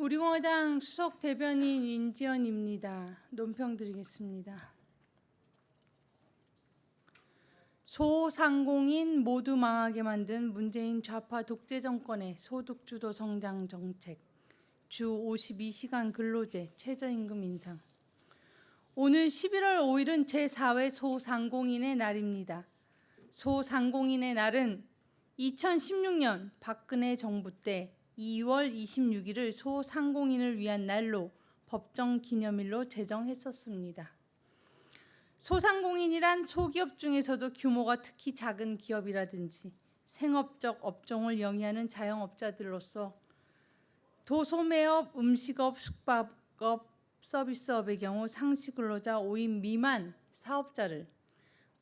우리공화당 수석 대변인 인지연입니다. 논평 드리겠습니다. 소상공인 모두 망하게 만든 문재인 좌파 독재 정권의 소득주도 성장 정책, 주 52시간 근로제, 최저임금 인상. 오늘 11월 5일은 제4회 소상공인의 날입니다. 소상공인의 날은 2016년 박근혜 정부 때 2월 26일을 소상공인을 위한 날로 법정 기념일로 제정했었습니다. 소상공인이란 소기업 중에서도 규모가 특히 작은 기업이라든지 생업적 업종을 영위하는 자영업자들로서 도소매업, 음식업, 숙박업, 서비스업의 경우 상시 근로자 5인 미만 사업자를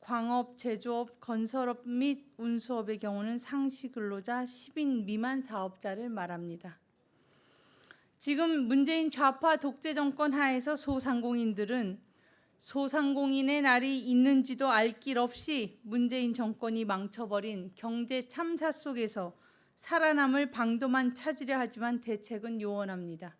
광업, 제조업, 건설업 및 운수업의 경우는 상시 근로자 10인 미만 사업자를 말합니다. 지금 문재인 좌파 독재 정권 하에서 소상공인들은 소상공인의 날이 있는지도 알 길 없이 문재인 정권이 망쳐버린 경제 참사 속에서 살아남을 방도만 찾으려 하지만 대책은 요원합니다.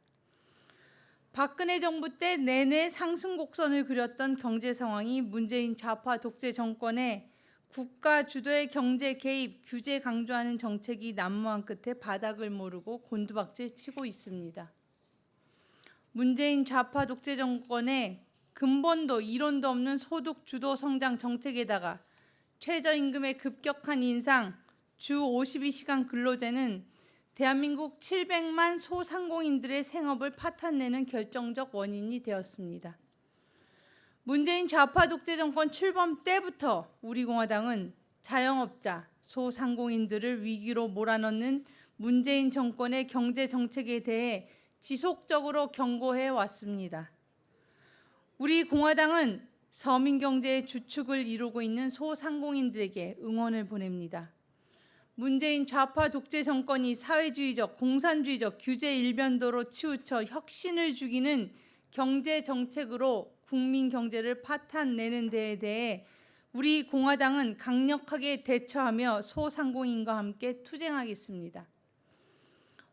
박근혜 정부 때 내내 상승 곡선을 그렸던 경제 상황이 문재인 좌파 독재 정권의 국가 주도의 경제 개입, 규제 강조하는 정책이 난무한 끝에 바닥을 모르고 곤두박질 치고 있습니다. 문재인 좌파 독재 정권의 근본도 이론도 없는 소득 주도 성장 정책에다가 최저임금의 급격한 인상, 주 52시간 근로제는 대한민국 700만 소상공인들의 생업을 파탄내는 결정적 원인이 되었습니다. 문재인 좌파 독재 정권 출범 때부터 우리 공화당은 자영업자, 소상공인들을 위기로 몰아넣는 문재인 정권의 경제 정책에 대해 지속적으로 경고해 왔습니다. 우리 공화당은 서민 경제의 주축을 이루고 있는 소상공인들에게 응원을 보냅니다. 문재인 좌파 독재 정권이 사회주의적, 공산주의적 규제 일변도로 치우쳐 혁신을 죽이는 경제 정책으로 국민 경제를 파탄내는 데에 대해 우리 공화당은 강력하게 대처하며 소상공인과 함께 투쟁하겠습니다.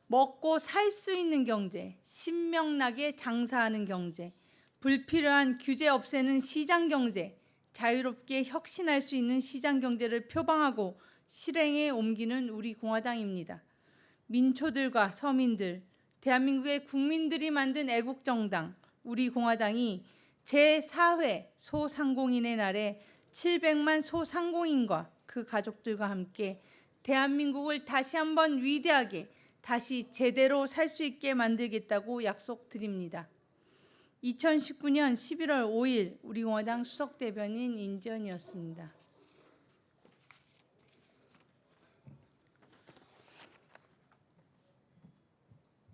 먹고 살 수 있는 경제, 신명나게 장사하는 경제, 불필요한 규제 없애는 시장 경제, 자유롭게 혁신할 수 있는 시장 경제를 표방하고 실행에 옮기는 우리 공화당입니다. 민초들과 서민들, 대한민국의 국민들이 만든 애국 정당 우리 공화당이 제4회 소상공인의 날에 700만 소상공인과 그 가족들과 함께 대한민국을 다시 한번 위대하게 다시 제대로 살 수 있게 만들겠다고 약속드립니다. 2019년 11월 5일 우리 공화당 수석 대변인 인지연이었습니다.